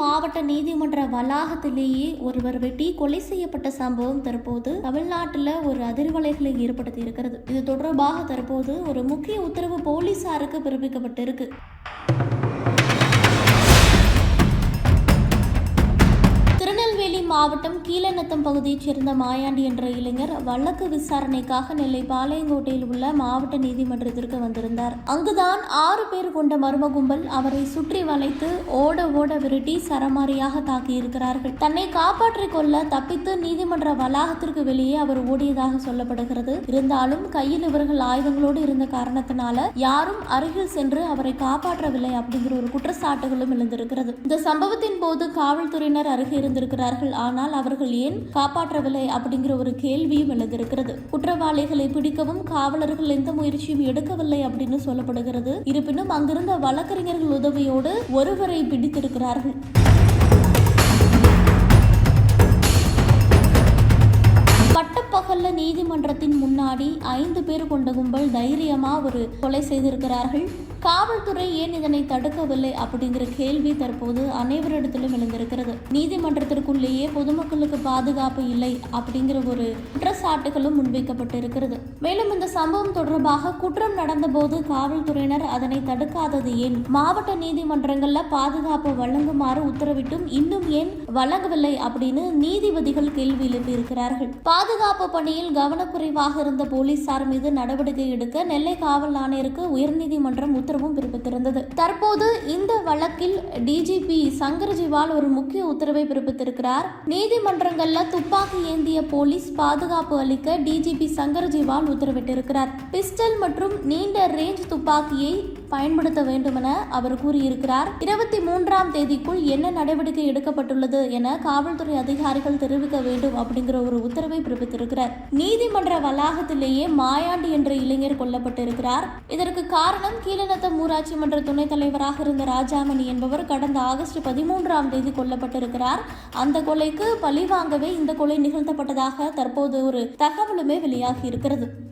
மாவட்ட நீதிமன்ற வளாகத்திலேயே ஒருவர் வெட்டி கொலை செய்யப்பட்ட சம்பவம் தற்போது தமிழ்நாட்டில் ஒரு அதிர்வலைகளை ஏற்படுத்தி இருக்கிறது. இது தொடர்பாக தற்போது ஒரு முக்கிய உத்தரவு போலீசாருக்கு பிறப்பிக்கப்பட்டிருக்கு. மாவட்டம் கீழநத்தம் பகுதியைச் சேர்ந்த மாயாண்டி என்ற இளைஞர் வழக்கு விசாரணைக்காக நெல்லை பாளையங்கோட்டையில் உள்ள மாவட்ட நீதிமன்றத்திற்கு வந்திருந்தார். அங்குதான் ஆறு பேர் கொண்ட மர்ம கும்பல் அவரை சுற்றி வளைத்து ஓட ஓட விரட்டி சரமாரியாக தாக்கியிருக்கிறார்கள். தன்னை காப்பாற்றிக் கொள்ள தப்பித்து நீதிமன்ற வளாகத்திற்கு வெளியே அவர் ஓடியதாக சொல்லப்படுகிறது. இருந்தாலும் கையில் இவர்கள் ஆயுதங்களோடு இருந்த காரணத்தினால யாரும் அருகில் சென்று அவரை காப்பாற்றவில்லை அப்படிங்கிற ஒரு குற்றச்சாட்டுகளும் எழுந்திருக்கிறது. இந்த சம்பவத்தின் போது காவல்துறையினர் அருகே இருந்திருக்கிறார்கள். ஆனால் அவர்கள் ஏன் காப்பாற்றவில்லை அப்படிங்கிற ஒரு கேள்வியும் எழுந்திருக்கிறது. குற்றவாளிகளை பிடிக்கவும் காவலர்கள் எந்த முயற்சியும் எடுக்கவில்லை அப்படின்னு சொல்லப்படுகிறது. இருப்பினும் அங்கிருந்த வழக்கறிஞர்கள் உதவியோடு ஒருவரை பிடித்திருக்கிறார்கள். பட்டப்பகல்ல நீதிமன்றத்தின் முன்னாடி ஐந்து பேர் கொண்ட கும்பல் தைரியமா ஒரு கொலை செய்திருக்கிறார்கள். காவல்துறை ஏன் இதனை தடுக்கவில்லை அப்படிங்கிற கேள்வி தற்போது அனைவரிடத்திலும் எழுந்திருக்கிறது. நீதிமன்றத்திற்குள்ளேயே பொதுமக்களுக்கு பாதுகாப்பு இல்லை அப்படிங்கிற ஒரு குற்றச்சாட்டுகளும் முன்வைக்கப்பட்டு இருக்கிறது மேலும் இந்த சம்பவம் தொடர்பாக குற்றம் நடந்தபோது காவல்துறையினர் அதனை தடுக்காதது ஏன்? மாவட்ட நீதிமன்றங்கள்ல பாதுகாப்பு வழங்குமாறு உத்தரவிட்டும் இன்னும் ஏன் வழங்கவில்லை அப்படின்னு நீதிபதிகள் கேள்வி எழுப்பியிருக்கிறார்கள் பாதுகாப்பு பணியில் கவனக்குறைவாக இருந்த போலீசார் மீது நடவடிக்கை எடுக்க நெல்லை காவல் ஆணையருக்கு உயர்நீதிமன்றம் உத்தரவும் பிறப்பித்திருந்தது. தற்போது இந்த வழக்கில் டிஜிபி சங்கர்ஜிவால் ஒரு முக்கிய உத்தரவை பிறப்பித்திருக்கிறார். நீதிமன்றங்கள்ல துப்பாக்கி ஏந்திய போலீஸ் பாதுகாப்பு அளிக்க டிஜிபி சங்கர்ஜிவால் உத்தரவிட்டிருக்கிறார். பிஸ்டல் மற்றும் நீண்ட ரேஞ்ச் துப்பாக்கியை பயன்படுத்த வேண்டுமென அவர் கூறியிருக்கிறார். இருபத்தி மூன்றாம் தேதிக்குள் என்ன நடவடிக்கை எடுக்கப்பட்டுள்ளது என காவல்துறை அதிகாரிகள் தெரிவிக்க வேண்டும் அப்படிங்கிற ஒரு உத்தரவை பிறப்பித்திருக்கிறார். நீதிமன்ற வளாகத்திலேயே மாயாண்டி என்ற இளைஞர் கொல்லப்பட்டிருக்கிறார். இதற்கு காரணம் கீழநத்தம் ஊராட்சி மன்ற துணைத் தலைவராக இருந்த ராஜாமணி என்பவர் கடந்த ஆகஸ்ட் பதிமூன்றாம் தேதி கொல்லப்பட்டிருக்கிறார். அந்த கொலைக்கு பழி வாங்கவே இந்த கொலை நிகழ்த்தப்பட்டதாக தற்போது ஒரு தகவலுமே வெளியாகி இருக்கிறது.